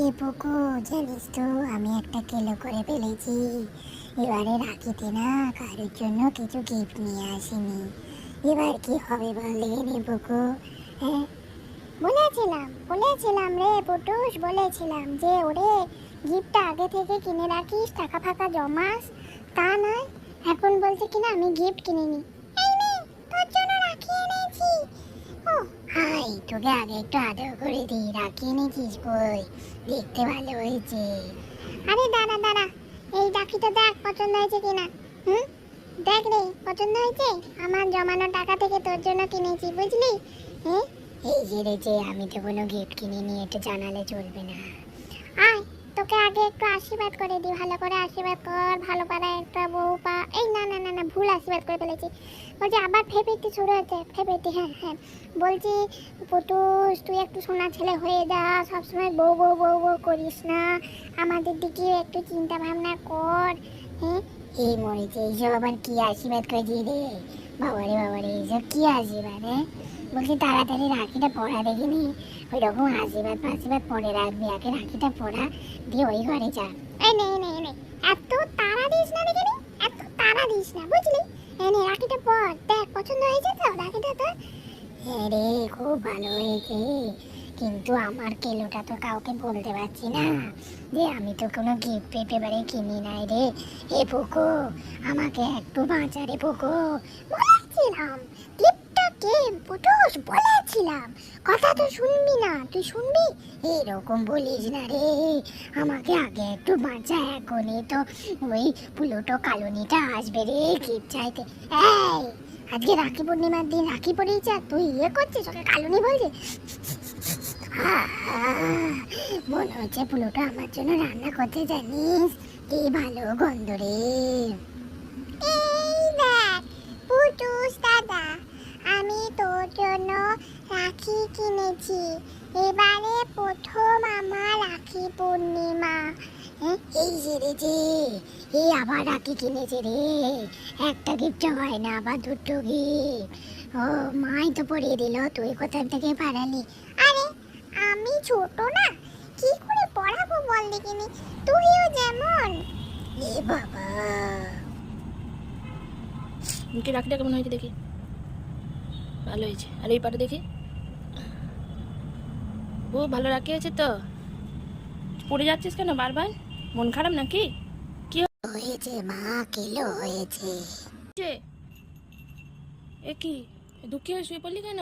এ পুকু জানিস তো আমি একটা কেলো করে ফেলেছি। এবারে রাখিতে না, কারোর জন্য কিছু গিফট নিয়ে আসিনি। এবার কি হবে বল দেখে পুকু হ্যাঁ? বলেছিলাম বলেছিলাম রে পুটুস, বলেছিলাম যে ওরে গিফটটা আগে থেকে কিনে রাখিস, টাকা ফাঁকা জমাস, তা নয়। এখন বলছে কিনা, আমি গিফট কিনে হাই তোকে আগে একটু আদর করে দিই, রাখি এনেছিস কই? দেখতে ভালো হয়েছে। আরে দাঁড়া দাঁড়া, এই রাখিটা দেখ পছন্দ হয়েছে কিনা? হুম? দেখ রে, পছন্দ হয়েছে? আমার জমানো টাকা থেকে তোর জন্য কিনেছি, বুঝলি? হ্যাঁ এই যে রে যে, আমি তো কোনো গিফট কিনিনি এটা জানালে চলবে না। আয়, তোকে আগে একটু আশীর্বাদ করে দিই, ভালো করে আশীর্বাদ কর, ভালো পাড়ায় একটা বউ পা, এই না না ভুল আশীর্বাদ করে ফেলেছি। বলছি, আবার ফেপেতে শুরু হয়েছে ফেপেতে হ্যাঁ হ্যাঁ। বলছি পুটুস তুই একটু সোনা ছেলে হয়ে যা, সবসময় বউ বউ বউ বউ করিস না। আমাদের দিকে একটু চিন্তা ভাবনা কর হ্যাঁ। এই মরেছে এইসব আবার কি আশীর্বাদ করে দিয়ে রে বাবারে বাবারে এইসব কি আশীর্বাদ হ্যাঁ? বলছি, তাড়াতাড়ি রাখিটা পড়া দেখিনি ওই রকম আশীর্বাদ, ফাশীর্বাদ পরে রাখবি, আগে রাখিটা পড়া, দিয়ে ওই ঘরে যা। এই নে নে নে। এত তাড়া দিস না দেখিনি এত তাড়া দিস না বুঝলি এই নে রাখিটা পর দেখ পছন্দ হয়েছে তো রাখিটা তোর হ্যাঁ রে খুব ভালো হয়েছে। কিন্তু আমার কেলোটা তো কাউকে বলতে পারছি না। যে আমি তো কোনো গিফট পেতে পারে কিনি নাই রে। এ পোকো আমাকে একটু বাঁচা রে পোকো বলেছিলাম গিফটটা কে পুটুস বলেছিলাম। কথা তো শুনবি না তুই শুনবি? এরকম বলিস না রে। আমাকে আগে একটু বাঁচা এখনই তো ওই পুলুটো কালুনিটা আসবে রে গিফট চাইতে। এই আজকে রাখি পূর্ণিমার দিন রাখি পরেইছে আর তুই ইয়ে করছিস, ওকে কালুনি বলছে মনে হচ্ছে পুলোটা আমার জন্য রান্না করতে জানিস। কি ভালো গন্ধ রে। এই দেখ, পুটুস আমি তোর জন্য রাখি কিনেছি। এবারে প্রথম আমার রাখি পূর্ণিমা। এই যে রে যে, এই আবার রাখি কিনেছে রে? একটা গিফট হয় না, আবার দুটো গিফট ও মাই তো পরিয়ে দিল, তুই কোথা থেকে পারালি আরে, আমি ছোট না, কি করে পড়াবো বল দেখিনি, তুইও যেমন। এ বাবা। মুখে রাখিটা কেমন হয়েছে দেখি? ভালো হয়েছে। আর এই পাটা দেখি? ও, ভালো রাখি আছে তো। পড়ে যাচ্ছিস কেন বারবার? মন খারাপ নাকি? কি হয়েছে মা কিলো হয়েছে? এ কি? দুঃখী হয়ে শুয়ে পড়লি কেন?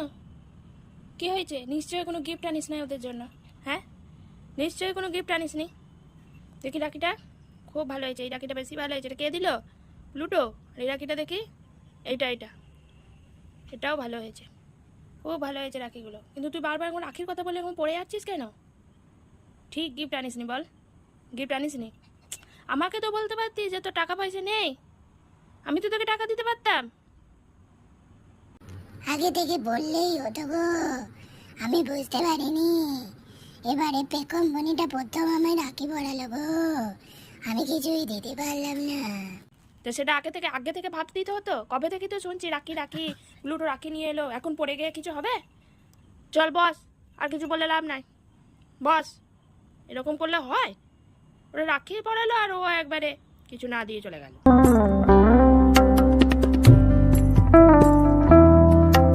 কি হয়েছে? নিশ্চয়ই কোনো গিফট আনিস না ওদের জন্য হ্যাঁ? নিশ্চয়ই কোনো গিফট আনিস নি? দেখি রাখিটা খুব ভালো হয়েছে এই রাখিটা বেশি ভালো হয়েছে। এটা কে দিল? লুটো এই রাখিটা দেখি এইটা এইটা। এটাও ভালো হয়েছে খুব ভালো হয়েছে রাখিগুলো কিন্তু তুই বারবার এখন রাখির কথা বলে এখন পড়ে যাচ্ছিস কেন? ঠিক গিফট আনিস নি বল। গিফট আনিস নি আমাকে তো বলতে পারতিস যে তোর টাকা পয়সা নেই। আমি তো তোকে টাকা দিতে পারতাম। আগে থেকে বললেই হতো গো। আমি বুঝতে পারিনি। এবারে পেকম মনিটা প্রথম আমায় রাখি পড়ালো গো। আমি কিছুই দিতে পারলাম না। তো সেটা আগে থেকে আগে থেকে ভাবতে দিতে হতো? কবে থেকে তো শুনছি রাখি রাখি লুটো রাখি নিয়ে এলো। এখন পড়ে গিয়ে কিছু হবে? চল বস আর কিছু বলে লাভ নাই। বস এরকম করলে হয়? ওরা রাখিয়ে পড়ালো আর ও একবারে কিছু না দিয়ে চলে গেল।